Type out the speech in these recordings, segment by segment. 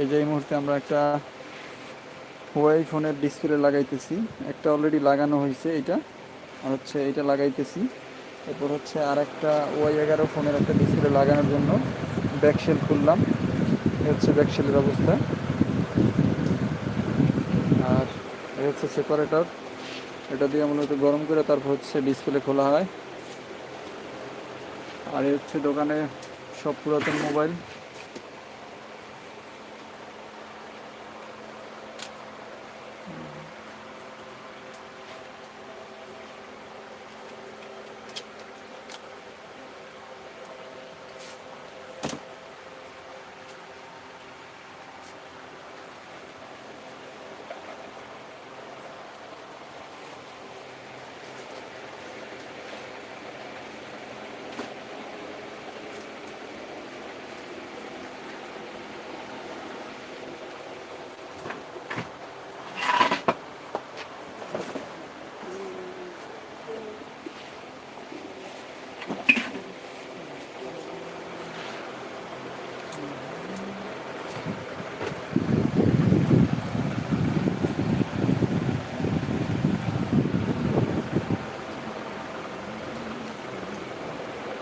এই যে এই মুহূর্তে আমরা একটা ওয়াই ফোনের ডিসপ্লে লাগাইতেছি। একটা অলরেডি লাগানো হয়েছে এটা। আর হচ্ছে এটা লাগাইতেছি। এরপর হচ্ছে আর একটা ওয়াই এগারো ফোনের একটা ডিসপ্লে লাগানোর জন্য ব্যাকশেল খুললাম। এই হচ্ছে ব্যাকশেলের অবস্থা। আর এই হচ্ছে সেপারেটর এটা দিয়ে মূলত গরম করে তারপর হচ্ছে ডিসপ্লে খোলা হয়। আর এই হচ্ছে দোকানে সব পুরাতন মোবাইল। Mm-hmm.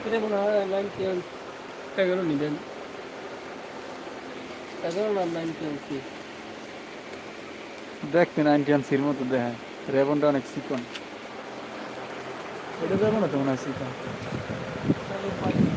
এটা মনে হয় নাইনটি এগারো নিবেন। এগারো না নাইনটি আনছি দেখতে নাইনটিয়ান সির মতো দেখায় রেবনটা অনেক চিকন এটা যাব না তো মনে হয় চিকন তাহলে